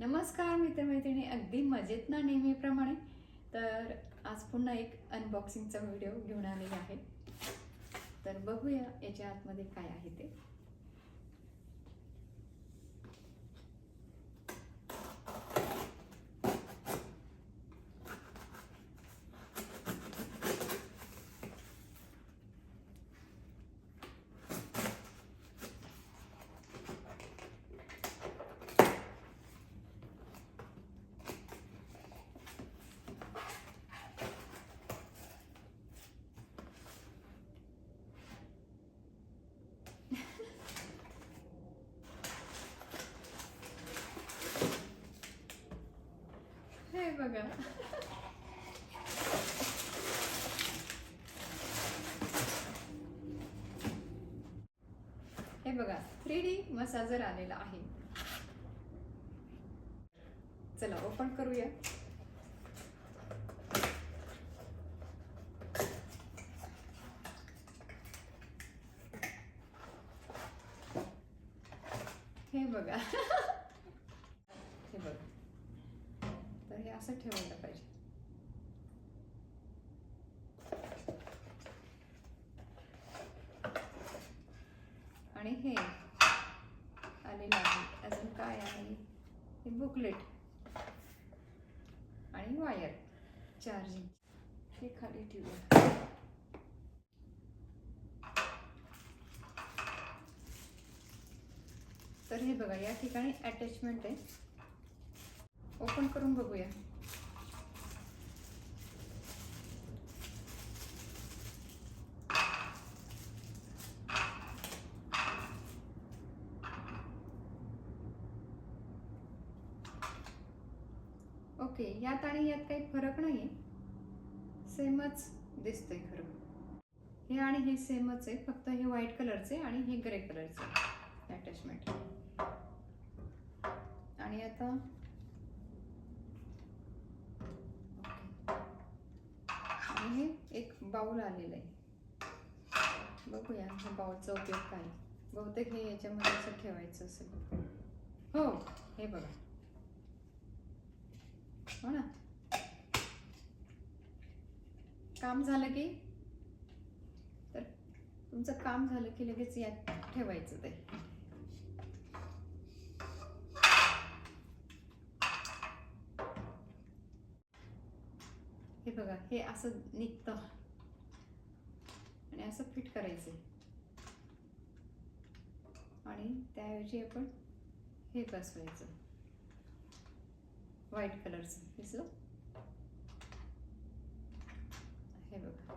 नमस्कार मित्रमैत्रिणी. अगदी मजेत ना नेहमीप्रमाणे? तर आज पुन्हा एक अनबॉक्सिंगचा व्हिडिओ घेऊन आलेला आहे. तर बघूया याच्या आतमध्ये काय आहे ते हे बघा. हे बघा थ्री डी मसाजर आलेला आहे. चला ओपन करूया. हे बघा हे बघा तर हे असं ठेवायला पाहिजे. आणि हे आलेलं आहे अजून काय आहे? हे बुकलेट आणि वायर चार्जिंग. हे खाली ठेवूया तर हे बघा या ठिकाणी अटॅचमेंट आहे. ओपन करून बघूया. ओके यात आणि यात काही फरक नाही सेमच दिसतंय खरं. हे आणि हे सेमच आहे फक्त हे व्हाईट कलरचे आणि हे ग्रे कलरचे अटॅचमेंट आणि आता आणि हे एक बाऊल आलेलं आहे. बघूया ह्या बाऊलचा उपयोग काय? बहुतेक हे याच्यामध्ये असं ठेवायचं असेल. हो हे बघा. हो ना. काम झालं की? तर तुमचं काम झालं की लगेच यात ठेवायचं ते. हे बघा हे असं निघतं. आणि असं फिट करायचं. आणि त्याऐवजी आपण हे बसवायचं. व्हाईट कलरचं. दिसलं? हे बघा.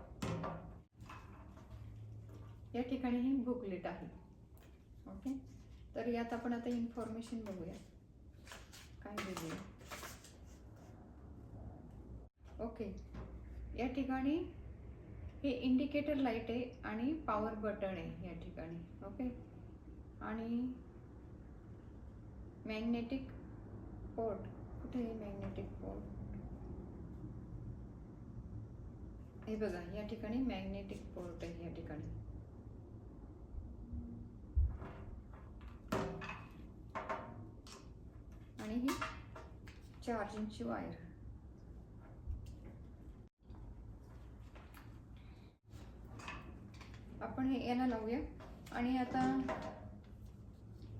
या ठिकाणी हे बुकलेट आहे. ओके? तर यात आपण आता इन्फॉर्मेशन बघूया. काय दिली ओके. या ठिकाणी हे इंडिकेटर लाइट आहे आणि पॉवर बटन आहे या ठिकाणी. ओके? आणि मॅग्नेटिक पोर्ट. कुठे आहे मॅग्नेटिक पोर्ट हे बघा या ठिकाणी मॅग्नेटिक पोर्ट आहे या ठिकाणी. आणि ही चार्जिंगची वायर आपण हे याला लावूया. आणि आता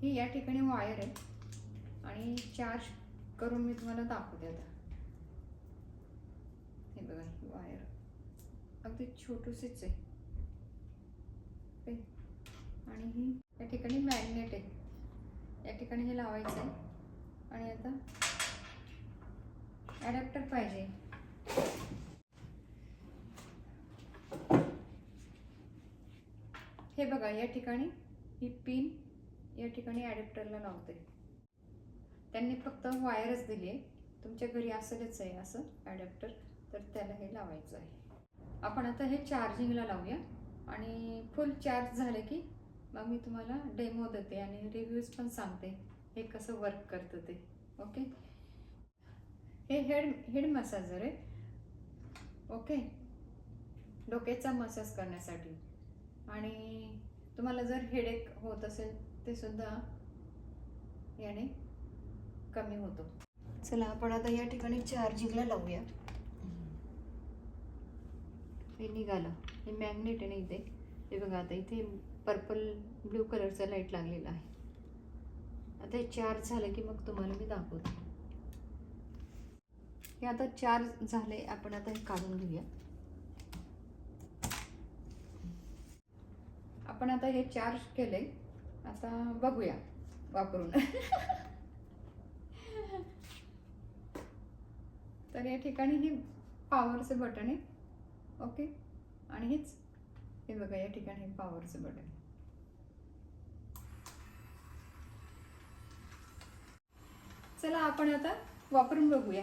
ही या ठिकाणी वायर आहे. आणि चार्ज करून मी तुम्हाला दाखवते आता. हे बघा ही वायर अगदी छोटूशीच आहे. आणि ही या ठिकाणी मॅग्नेट आहे. या ठिकाणी हे लावायचं आहे. आणि आता ॲडॅप्टर पाहिजे. हे बघा या ठिकाणी ही पिन या ठिकाणी ॲडॅप्टरला लावते. त्यांनी फक्त वायरच दिली. आहे तुमच्या घरी असेलच आहे असं ॲडॅप्टर तर त्याला हे लावायचं आहे. आपण आता हे चार्जिंगला लावूया. आणि फुल चार्ज झालं की मग मी तुम्हाला डेमो देते आणि रिव्ह्यूज पण सांगते. हे कसं वर्क करतं ते. ओके हे हेड हेड मसाजर आहे. ओके डोक्याचा मसाज करण्यासाठी. आणि तुम्हाला जर हेडेक होत असेल ते सुद्धा याने कमी होतो. चला आपण आता या ठिकाणी चार्जिंगला लावूया. हे निघालं. हे मॅग्नेट आहे ना इथे. हे बघा आता इथे पर्पल ब्ल्यू कलरचा लाइट लागलेला आहे. आता हे चार्ज झालं की मग तुम्हाला मी दाखवते. हे आता चार्ज झाले आपण आता हे काढून घेऊया. आपण आता हे चार्ज केले. आता बघूया वापरून. तर या ठिकाणी हे पॉवरचं बटन आहे. ओके आणि हेच हे बघा या ठिकाणी पॉवरचं बटन चला आपण आता वापरून बघूया.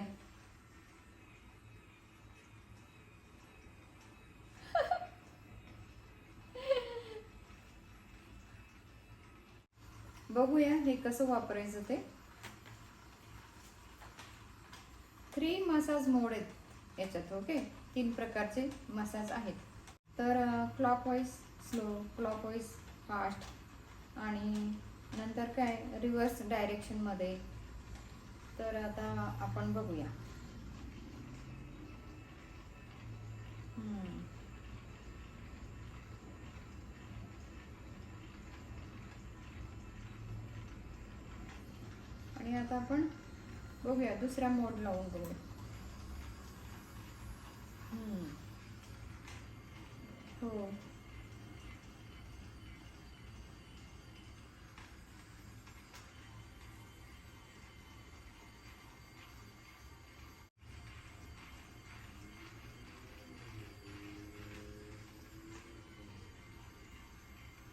बघूया हे कसं वापरायचं ते. थ्री मसाज मोड आहेत याच्यात ओके? तीन प्रकारचे मसाज आहेत. तर क्लॉकवाईज स्लो क्लॉकवाईज फास्ट आणि नंतर काय? रिव्हर्स डायरेक्शनमध्ये तर आता आपण बघूया. आणि आता आपण बघूया दुसरा मोड लावून बघूया. हम्म. हो.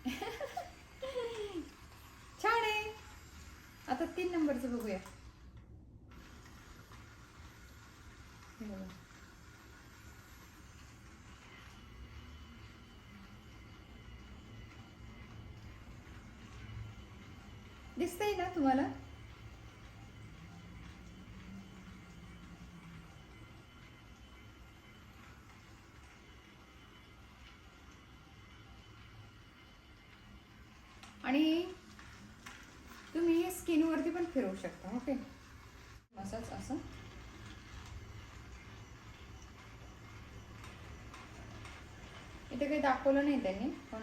छान आहे. आता तीन नंबरचं बघूया. दिसतंय ना तुम्हाला? आणि तुम्ही हे स्किनवरती पण फिरवू शकता ओके? मसाज असं. इथे काही दाखवलं नाही त्यांनी पण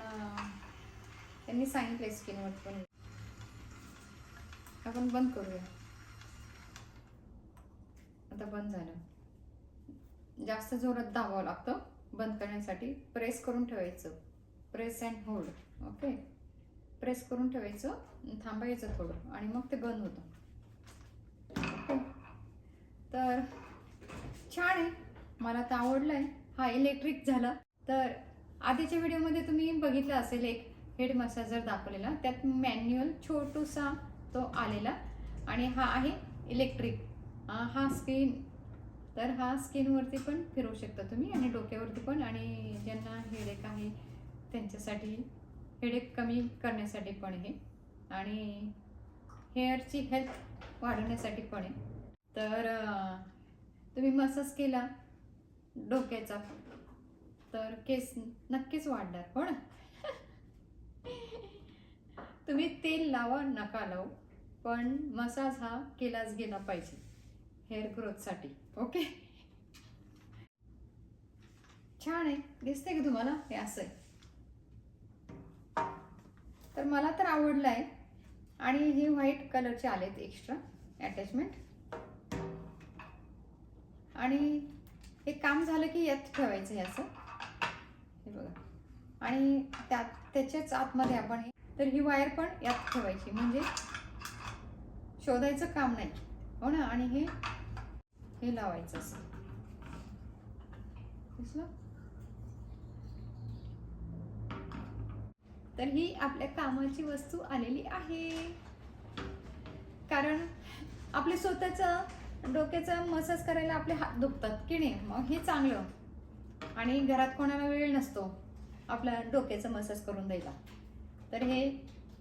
त्यांनी सांगितलंय स्किनवरती पण. आपण बंद करूया. आता बंद झालं. जास्त जोरात दाबावं लागतं. बंद करण्यासाठी प्रेस करून ठेवायचं. Press and hold. Okay? Press करून ठेवायचं. थांबायचं थोडं. आणि मग ते बंद होतं. तर छान आहे. मला तर आवडलं आहे हा इलेक्ट्रिक झाला. तर आधीच्या व्हिडिओमध्ये तुम्ही बघितलं असेल एक हेड मसाजर दाखवलेला. त्यात मॅन्युअल छोटूसा तो आलेला आणि हा आहे इलेक्ट्रिक हा स्क्रीन तर हा स्किनवरती पण फिरवू शकता तुम्ही आणि डोक्यावरती पण आणि ज्यांना हेडेक आहे त्यांच्यासाठी हेडेक कमी करण्यासाठी पण हे आणि हेअरची हेल्थ वाढवण्यासाठी पण आहे. तर तुम्ही मसाज केला डोक्याचा तर केस नक्कीच वाढणार. हो ना? तुम्ही तेल लावा नका लावू. पण मसाज हा केलाच गेला पाहिजे. हेअर ग्रोथसाठी ओके? छान आहे. दिसते का तुम्हाला? हे असं आहे. तर मला तर आवडलं आहे आणि हे व्हाईट कलरचे आलेत एक्स्ट्रा अटॅचमेंट आणि हे काम झालं की यात ठेवायचं हे असं. हे बघा. आणि त्यात त्याच्याच आतमध्ये आपण हे तर ही वायर पण यात ठेवायची. म्हणजे शोधायचं काम नाही. हो ना? आणि हे हे लावायचं असं. दिसलं? तर ही आपल्या कामाची वस्तू आलेली आहे. कारण आपले स्वतःचं डोक्याचा मसाज करायला आपले हात दुखतात की नाही? मग हे चांगलं. आणि घरात कोणाला वेळ नसतो आपला डोक्याचं मसाज करून द्यायला. तर हे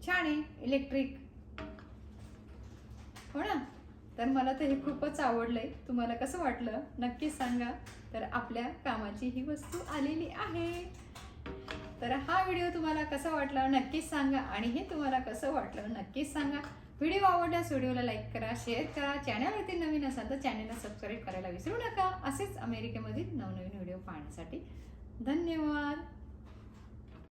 छान आहे इलेक्ट्रिक हो ना? तर मला तर हे खूपच आवडलंय. तुम्हाला कसं वाटलं? नक्कीच सांगा. तर आपल्या कामाची ही वस्तू आलेली आहे. तर हा व्हिडिओ तुम्हाला कसा वाटला? नक्कीच सांगा. आणि हे तुम्हाला कसं वाटलं? नक्कीच सांगा. व्हिडिओ आवडल्यास व्हिडिओला लाईक करा शेअर करा. चॅनलवरती नवीन असाल तर चॅनलला सबस्क्राईब करायला विसरू नका. असेच अमेरिकेमधील नवनवीन व्हिडिओ पाहण्यासाठी धन्यवाद.